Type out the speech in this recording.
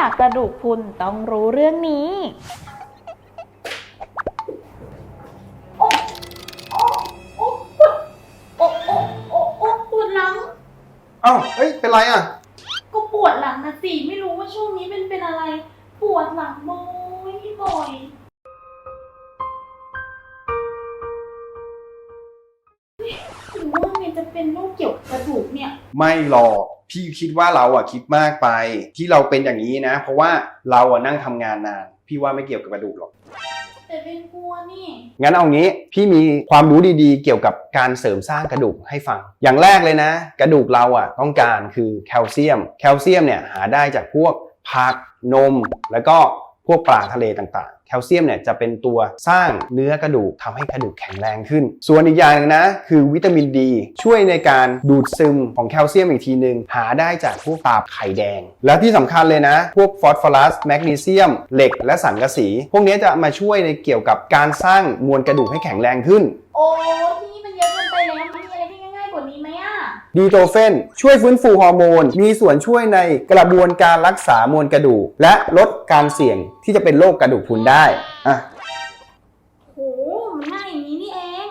อยากกระดูกพุนต้องรู้เรื่องนี้ โอ้โอ้โอ้โอ้ปวดหลัง เอ้าเฮ้ย เป็นไรอะ ก็ปวดหลังนะสิ ไม่รู้ว่าช่วงนี้เป็นเป็นอะไร ปวดหลังบ่อยบ่อยเฮ้ยหรือว่ามย์จะเป็นโรคเกี่ยวกับกระดูกเนี่ย ไม่หรอก พี่คิดว่าเราอะคิดมากไปที่เราเป็นอย่างนี้นะ เพราะว่าเราอะนั่งทำงานนาน พี่ว่าไม่เกี่ยวกับกระดูกหรอก แต่เป็นกลัวนี่ งั้นเอางี้พี่มีความรู้ดีๆ เกี่ยวกับการเสริมสร้างกระดูกให้ฟัง อย่างแรกเลยนะ กระดูกเราอะต้องการคือแคลเซียม แคลเซียมเนี่ยหาได้จากพวกผักนมแล้วก็ พวกปลาทะเลต่างๆ แคลเซียมเนี่ยจะเป็นตัวสร้างเนื้อกระดูกทำให้กระดูกแข็งแรงขึ้น ส่วนอีกอย่างหนึงนะ คือวิตามินดี ช่วยในการดูดซึมของแคลเซียมอีกทีหนึ่งหาได้จากพวกปลาไข่แดง แล้วที่สำคัญเลยนะ พวกฟอสฟอรัสแมกนีเซียม เหล็ก และสังกะสี พวกนี้จะมาช่วยในเกี่ยวกับการสร้างมวลกระดูกให้แข็งแรงขึ้น โอ้ ดีโตเฟนช่วยฟื้นฟูฮอร์โมน มีส่วนช่วยในกระบวนการรักษามวลกระดูก และลดการเสี่ยงที่จะเป็นโรคกระดูกพรุนได้อะโหมันง่ายอย่างนี้นี่เอง